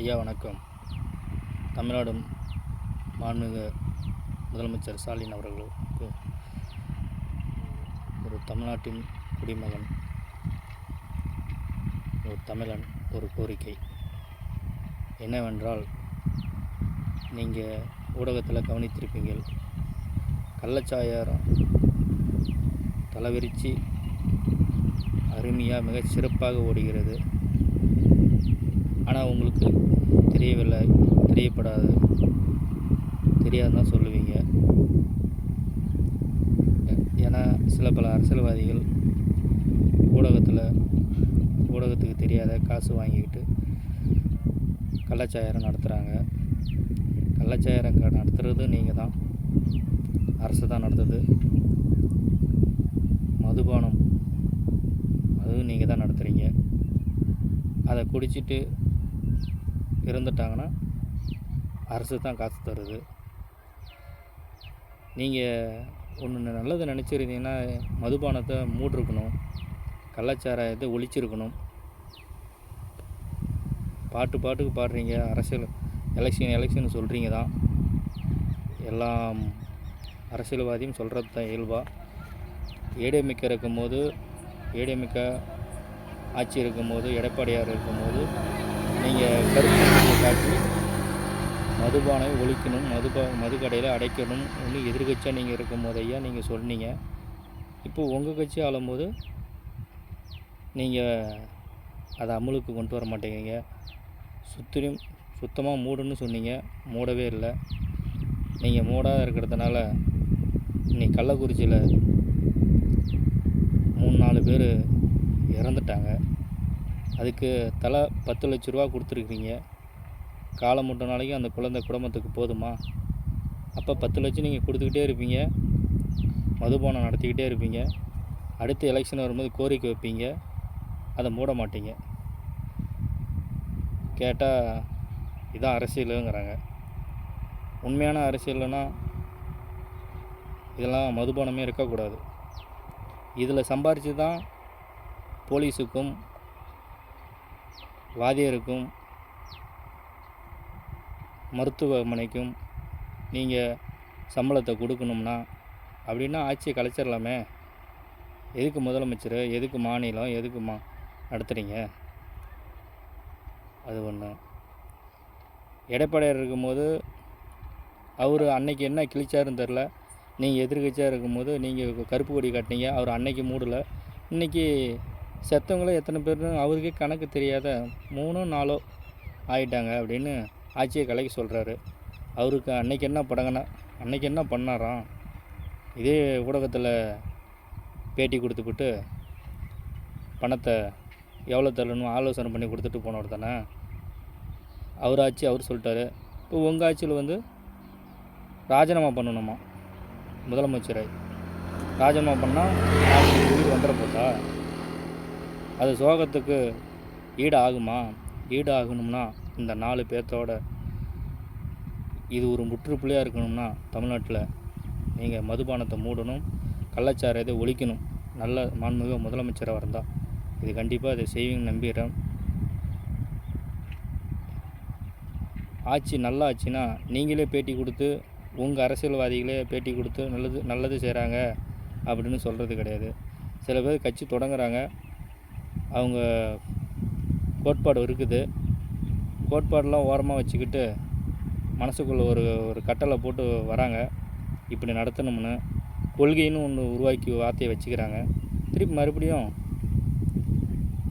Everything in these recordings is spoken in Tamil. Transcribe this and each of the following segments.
ஐயா வணக்கம். தமிழ்நாடு மாண்புமிகு முதலமைச்சர் ஸ்டாலின் அவர்களுக்கு ஒரு தமிழ்நாட்டின் குடிமகன் ஒரு தமிழன் ஒரு கோரிக்கை. என்னவென்றால் நீங்கள் ஊடகத்தில் கவனித்திருப்பீங்கள் கள்ளச்சாயாரம் தலைவிரித்து அருமையாக மிகச் சிறப்பாக ஓடுகிறது. ஆனால் உங்களுக்கு தெரியவில்லை. தெரியப்படாது. தெரியாதுன்னு தான் சொல்லுவீங்க. ஏன்னா சில பல அரசியல்வாதிகள் ஊடகத்தில் ஊடகத்துக்கு தெரியாத காசு வாங்கிக்கிட்டு கள்ளச்சாரம் நடத்துகிறாங்க கள்ளச்சாயாரம் நடத்துகிறது நீங்கள் தான். அரசு தான் நடத்துது. மதுபானம் அதுவும் நீங்கள் தான் நடத்துகிறீங்க அதை குடிச்சிட்டு இறந்துட்டாங்கன்னா அரசு தான் காசு தருது. நீங்கள் ஒன்று நல்லது நினச்சிருந்தீங்கன்னா மதுபானத்தை மூடிருக்கணும் கள்ளச்சாராயத்தை ஒழிச்சிருக்கணும். பாட்டு பாட்டுக்கு பாடுறீங்க அரசியல் எலெக்ஷன் எலெக்ஷன் சொல்கிறீங்க தான். எல்லாம் அரசியல்வாதியும் சொல்கிறது தான் இயல்பாக ஏடிஎம்கே இருக்கும்போது ஏடிஎம்கே ஆட்சி இருக்கும்போது எடப்பாடியார் இருக்கும்போது நீங்கள் கருப்பு காட்டி மதுபானை ஒழிக்கணும் மதுபா மதுக்கடையில் அடைக்கணும் ஒன்று எதிர்கட்சியாக நீங்கள் இருக்கும்போது ஐயா நீங்கள் சொன்னீங்க. இப்போ உங்கள் கட்சி ஆளும்போது நீங்கள் அதை அமலுக்கு கொண்டு வர மாட்டேங்கிறீங்க. சுற்றிலும் சுத்தமாக மூடுன்னு சொன்னீங்க. மூடவே இல்லை. நீங்கள் மூடாத இருக்கிறதுனால இன்னைக்கு கள்ளக்குறிச்சியில் மூணு நாலு பேர் இறந்துட்டாங்க. அதுக்கு தலை பத்து லட்ச ரூபா கொடுத்துருக்குறீங்க. காலம் முட்ட நாளைக்கு அந்த குழந்தை குடும்பத்துக்கு போதுமா? அப்போ பத்து லட்சம் நீங்கள் கொடுத்துக்கிட்டே இருப்பீங்க. மதுபானம் நடத்திக்கிட்டே இருப்பீங்க. அடுத்த எலெக்ஷன் வரும்போது கோரிக்கை வைப்பீங்க. அதை மூட மாட்டீங்க. கேட்டால் இதான் அரசியலுங்கிறாங்க. உண்மையான அரசியல்னா இதெல்லாம் மதுபானமே இருக்கக்கூடாது. இதில் சம்பாரித்து தான் போலீஸுக்கும் வாதியருக்கும் மருத்துவமனைக்கும் நீங்கள் சம்பளத்தை கொடுக்கணும்னா அப்படின்னா ஆட்சியை கலைச்சிடலாமே எதுக்கு முதலமைச்சர் எதுக்கு மாநிலம் எதுக்கு மா நடத்துகிறீங்க அது ஒன்று எடப்பாடியார் இருக்கும்போது அவர் அன்னைக்கு என்ன கிழிச்சாருன்னு தெரில நீங்கள் எதிர்கட்சியாக இருக்கும்போது நீங்கள் கருப்பு கொடி காட்டினீங்க அவர் அன்னைக்கு மூடலை. இன்றைக்கி செத்தவங்களும் எத்தனை பேர்னு அவருக்கே கணக்கு தெரியாத மூணோ நாலோ ஆயிட்டாங்க அப்படின்னு ஆட்சியை கலைக்கு சொல்கிறாரு அவருக்கு அன்னைக்கு என்ன படங்கனா அன்னைக்கு என்ன பண்ணாராம்? இதே ஊடகத்தில் பேட்டி கொடுத்துப்புட்டு பணத்தை எவ்வளோ தரணும் ஆலோசனை பண்ணி கொடுத்துட்டு போனவர் தானே? அவர் ஆட்சி அவர் சொல்லிட்டாரு. இப்போ உங்கள் ஆட்சியில் வந்து ராஜினாமா பண்ணணுமா? முதலமைச்சராய் ராஜினாமா பண்ணால் நாளைக்கு உயிர் வந்துட போதா? அது சோகத்துக்கு ஈடு ஆகுமா ஈடு ஆகணும்னா இந்த நாலு பேர்த்தோட இது ஒரு முற்றுப்புள்ளியாக இருக்கணும்னா தமிழ்நாட்டில் நீங்கள் மதுபானத்தை மூடணும் கள்ளச்சாரத்தை ஒழிக்கணும். நல்ல மாண்புமிகு முதலமைச்சராக இருந்தால் இது கண்டிப்பாக இதை செய்வீங்கன்னு நம்பிடுறேன் ஆட்சி நல்லா ஆச்சுன்னா நீங்களே பேட்டி கொடுத்து உங்கள் அரசியல்வாதிகளே பேட்டி கொடுத்து நல்லது நல்லது செய்கிறாங்க அப்படின்னு சொல்கிறது கிடையாது. சில பேர் கட்சி தொடங்குறாங்க அவங்க கோட்பாடு இருக்குது. கோட்பாடெலாம் ஓரமாக வச்சுக்கிட்டு மனசுக்குள்ளே ஒரு ஒரு கட்டளை போட்டு வராங்க. இப்படி நடத்தணும்னு கொள்கைன்னு ஒன்று உருவாக்கி வார்த்தையை வச்சுக்கிறாங்க. திருப்பி மறுபடியும்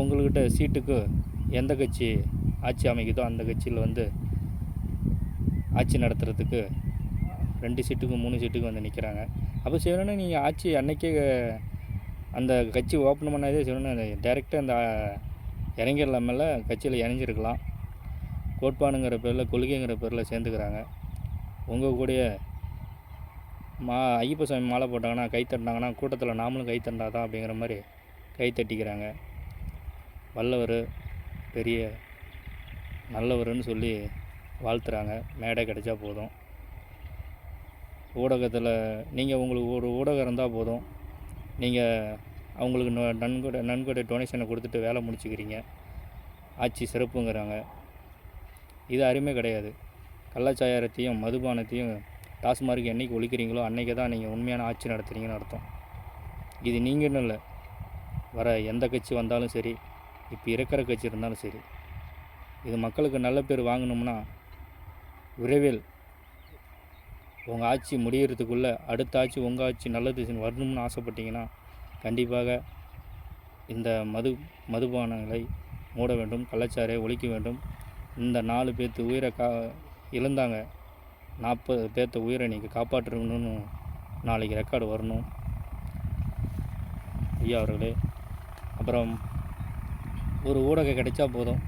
உங்கள்கிட்ட சீட்டுக்கு எந்த கட்சி ஆட்சி அமைக்குதோ அந்த கட்சியில் வந்து ஆட்சி நடத்துகிறதுக்கு ரெண்டு சீட்டுக்கு மூணு சீட்டுக்கு வந்து நிற்கிறாங்க அப்போ செய்யணும்னா நீங்கள் ஆட்சி அன்னைக்கே அந்த கட்சி ஓப்பன் பண்ணதே செய்யணும் டைரெக்டாக அந்த இறங்கிடலாமல கட்சியில் இணைஞ்சிருக்கலாம். கோட்பாடுங்கிற பேரில் கொள்கைங்கிற பேரில் சேர்ந்துக்கிறாங்க. உங்கள் கூடயே மா ஐயப்பசாமி மாலை போட்டாங்கன்னா கை தட்டினாங்கன்னா கூட்டத்தில் நாமளும் கை தட்டாதான் அப்படிங்கிற மாதிரி கை தட்டிக்கிறாங்க. வல்லவர் பெரிய நல்லவர்னு சொல்லி வாழ்த்துறாங்க. மேடை கிடைச்சா போதும். ஊடகத்தில் நீங்கள் உங்களுக்கு ஒரு ஊடகம் இருந்தால் போதும். நீங்கள் அவங்களுக்கு ந- நன்கொடை நன்கொடை டொனேஷனை கொடுத்துட்டு வேலை முடிச்சுக்கிறீங்க. ஆட்சி சிறப்புங்கிறாங்க. இது அருமை கிடையாது. கள்ளச்சாயாரத்தையும் மதுபானத்தையும் டாஸ்மார்க் என்றைக்கு ஒழிக்கிறீங்களோ அன்றைக்கி தான் நீங்கள் உண்மையான ஆட்சி நடத்துகிறீங்கன்னு அர்த்தம். இது நீங்கன்னு இல்லை. வர எந்த கட்சி வந்தாலும் சரி இப்போ இருக்கிற கட்சி இருந்தாலும் சரி. இது மக்களுக்கு நல்ல பேர் வாங்கணும்னா விரைவில் உங்கள் ஆட்சி முடியறதுக்குள்ளே அடுத்த ஆட்சி உங்கள் ஆட்சி நல்ல செஞ்சு வரணும்னு ஆசைப்பட்டீங்கன்னா கண்டிப்பாக இந்த மது மதுபானங்களை மூட வேண்டும் கள்ளச்சாரை ஒழிக்க வேண்டும். இந்த நாலு பேர்த்து உயிரை கா இழந்தாங்க. நாற்பது பேர்த்த உயிரை நீங்கள் காப்பாற்றணும்னு நாளைக்கு ரெக்கார்டு வரணும். ஐயா அவர்களே அப்புறம் ஒரு ஊடகம் கிடைச்சா போதும்.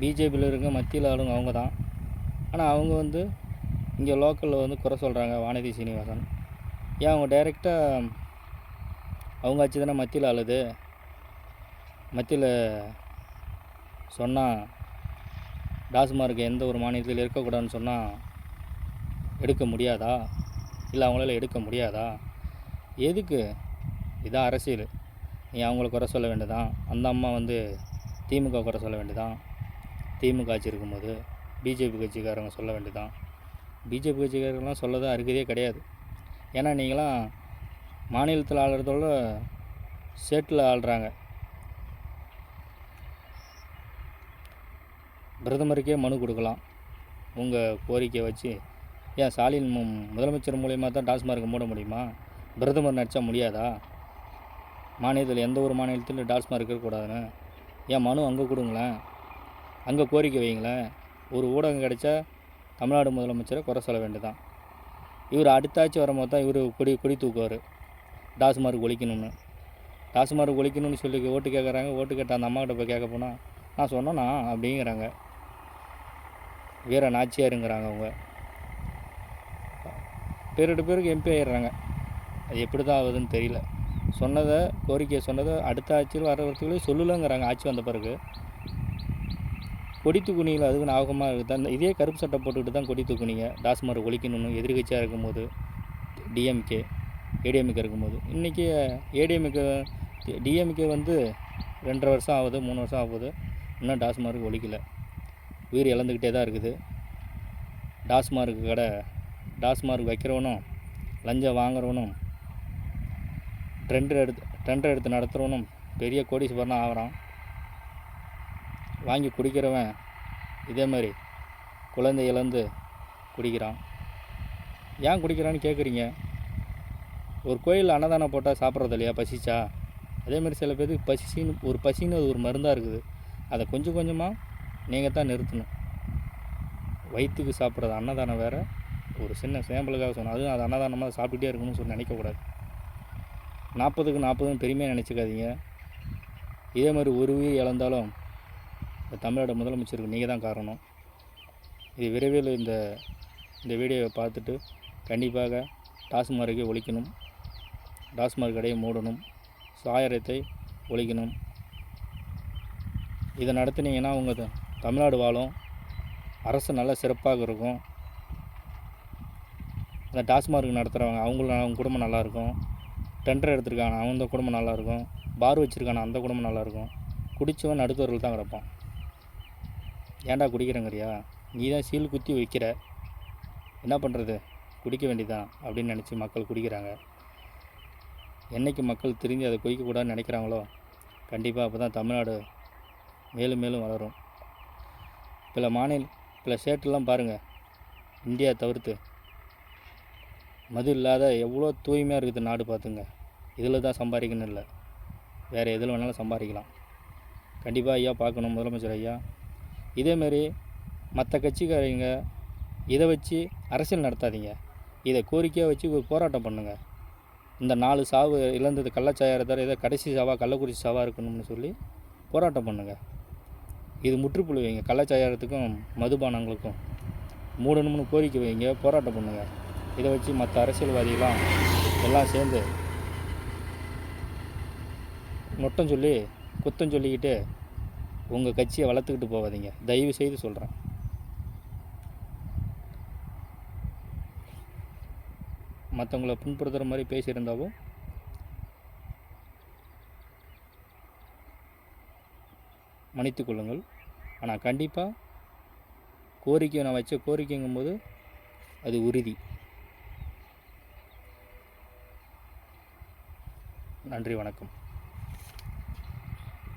பிஜேபியில் இருக்க மத்தியில் ஆளுங்க அவங்க தான் ஆனால் அவங்க வந்து இங்கே லோக்கலில் வந்து குறை சொல்கிறாங்க வானதி சீனிவாசன். ஏன் அவங்க டைரெக்டாக அவங்க ஆட்சி தானே மத்தியில் அழுது மத்தியில் சொன்னால் டாஸ்மார்க் எந்த ஒரு மாநிலத்தில் இருக்கக்கூடாதுன்னு சொன்னால் எடுக்க முடியாதா? இல்லை அவங்களால எடுக்க முடியாதா? எதுக்கு? இதான் அரசியல். நீ அவங்கள குறை சொல்ல வேண்டியதான் அந்த அம்மா வந்து திமுக குறை சொல்ல வேண்டியதான் திமுக ஆட்சி இருக்கும்போது பிஜேபி கட்சிக்காரங்க சொல்ல வேண்டியதான் பிஜேபி கட்சிக்காரர்கள்லாம் சொல்லதான் இருக்கிறதே கிடையாது. ஏன்னா நீங்களாம் மாநிலத்தில் ஆளுறதோட ஸ்டேட்டில் ஆள்றாங்க. பிரதமருக்கே மனு கொடுக்கலாம். உங்கள் கோரிக்கையை வச்சு. ஏன் ஸ்டாலின் முதலமைச்சர் மூலயமா தான் டாஸ்மார்க் மூட முடியுமா? பிரதமர் நடிச்சா முடியாதா? மாநிலத்தில் எந்த ஒரு மாநிலத்திலும் டாஸ்மார்க் இருக்கக்கூடாதுன்னு. ஏன் மனு அங்கே கொடுங்களேன். அங்கே கோரிக்கை வைங்களேன் ஒரு ஊடகம் கிடைச்சா தமிழ்நாடு முதலமைச்சரை குறை சொல்ல வேண்டியதான் இவர் அடுத்த வரும்போது தான் இவர் கொடி கொடி தூக்குவார். டாஸ்மார்க் ஒழிக்கணும்னு. டாஸ்மார்க் ஒழிக்கணும்னு சொல்லி ஓட்டு கேட்குறாங்க ஓட்டு கேட்ட அந்த அம்மாக்கிட்ட போய் கேட்க போனால் நான் சொன்னேண்ணா அப்படிங்கிறாங்க. வீர நாச்சியாருங்கிறாங்க அவங்க. பேருட்டு பேருக்கு எம்பி ஆயிடுறாங்க. அது எப்படி தான் ஆகுதுன்னு தெரியல. சொன்னதை கோரிக்கையை சொன்னதை அடுத்த ஆட்சியில் வர்றதுக்குள்ளே சொல்லலைங்கிறாங்க. ஆட்சி வந்த பிறகு கொடி தூக்குனீங்களா அதுக்கு ஞாபகமாக இருக்குது. அந்த இதே கருப்பு சட்டை போட்டுக்கிட்டு தான் கொடி தூக்குனீங்க டாஸ்மார் ஒழிக்கணும்னு எதிர்கட்சியாக இருக்கும்போது டிஎம்கே ஏடிஎம்கே இருக்கும்போது. இன்றைக்கி ஏடிஎம்கே டிஎம்கே வந்து ரெண்டரை வருஷம் ஆகுது மூணு வருஷம் ஆகுது. இன்னும் டாஸ்மார்க் ஒழிக்கல. உயிர் இழந்துக்கிட்டே தான் இருக்குது. டாஸ்மார்க் கடை டாஸ்மார்க் வைக்கிறவனும் லஞ்சம் வாங்குறவனும் டெண்டர் எடுத்து டெண்டர் எடுத்து நடத்துகிறவனும் பெரிய கோடீஸ்வரனாக ஆகிறான். வாங்கி குடிக்கிறவன் இதே மாதிரி குழந்தை இழந்து குடிக்கிறான். ஏன் குடிக்கிறான்னு கேட்குறீங்க ஒரு கோயில் அன்னதானம் போட்டால் சாப்பிட்றது இல்லையா? பசிச்சா? அதே மாதிரி சில பேருக்கு பசின்னு ஒரு பசின்னு அது ஒரு மருந்தாக இருக்குது. அதை கொஞ்சம் கொஞ்சமாக நீங்கள் தான் நிறுத்தணும். வயிற்றுக்கு சாப்பிட்றது அன்னதானம் வேறு. ஒரு சின்ன சேம்பிளுக்காக சொன்னேன். அதுவும் அது அன்னதானமாக சாப்பிட்டுட்டே இருக்கணும்னு சொல்லி நினைக்கக்கூடாது. நாற்பதுக்கு நாற்பதுன்னு பெருமையாக நினச்சிக்காதீங்க. இதே மாதிரி ஒரு உயிர் இழந்தாலும் இந்த தமிழ்நாடு முதலமைச்சருக்கு நீங்கள் தான் காரணம். இது விரைவில் இந்த இந்த வீடியோவை பார்த்துட்டு கண்டிப்பாக டாஸ்மார்க்கை ஒழிக்கணும். டாஸ்மார்க் கடையை மூடணும். சாயரத்தை ஒழிக்கணும். இதை நடத்துனீங்கன்னா உங்கள் தமிழ்நாடு வாழும். அரசு நல்ல சிறப்பாக இருக்கும். அந்த டாஸ்மார்க் நடத்துகிறவங்க அவங்களும் அவங்க குடும்பம் நல்லாயிருக்கும் டெண்டர் எடுத்திருக்காங்க அவங்க குடும்பம் நல்லாயிருக்கும் பார் வச்சுருக்கான அந்த குடும்பம் நல்லாயிருக்கும் குடித்தவன் நடுத்தவர்கள் தான் கிடப்பான். ஏன்டா குடிக்கிறேங்கறியா? நீ தான் சீல் குத்தி வைக்கிற. என்ன பண்ணுறது குடிக்க வேண்டியதான் அப்படின்னு நினச்சி மக்கள் குடிக்கிறாங்க. என்னைக்கு மக்கள் திரும்பி அதை குடிக்கக்கூடாதுன்னு நினைக்கிறாங்களோ? கண்டிப்பாக அப்போ தான் தமிழ்நாடு மேலும் மேலும் வளரும். பல மாநில பல ஸ்டேட்டெல்லாம் பாருங்கள் இந்தியா தவிர்த்து. மது இல்லாத எவ்வளோ தூய்மையாக இருக்குது நாடு பார்த்துங்க. இதில் தான் சம்பாதிக்கணும் இல்லை. வேறு எதில் வேணாலும் சம்பாதிக்கலாம். கண்டிப்பாக ஐயா பார்க்கணும். முதலமைச்சர் ஐயா. இதேமாரி மற்ற கட்சிக்காரங்க இதை வச்சு அரசியல் நடத்தாதீங்க. இதை கோரிக்கையாக வச்சு ஒரு போராட்டம் பண்ணுங்கள் இந்த நாலு சாவு இழந்தது கள்ளச்சாயாரத்தார் ஏதோ கடைசி சாவாக கள்ளக்குறிச்சி சாவாக இருக்கணும்னு சொல்லி போராட்டம் பண்ணுங்கள் இது முற்றுப்புள்ளி வைங்க. கள்ளச்சாயாரத்துக்கும் மதுபானங்களுக்கும் மூடணும்னு கோரிக்கை வைங்க. போராட்டம் பண்ணுங்கள் இதை வச்சு மற்ற அரசியல்வாதிகளாம் எல்லாம் சேர்ந்து நொட்டம் சொல்லி குத்தம் சொல்லிக்கிட்டு உங்கள் கட்சியை வளர்த்துக்கிட்டு போகாதீங்க. தயவு செய்து சொல்கிறேன் மற்றவங்கள புண்படுத்துகிற மாதிரி பேசியிருந்தாவோ? மன்னித்து கொள்ளுங்கள். ஆனால் கண்டிப்பாக கோரிக்கை நான் வச்ச கோரிக்கைங்கும்போது அது உறுதி. நன்றி வணக்கம்.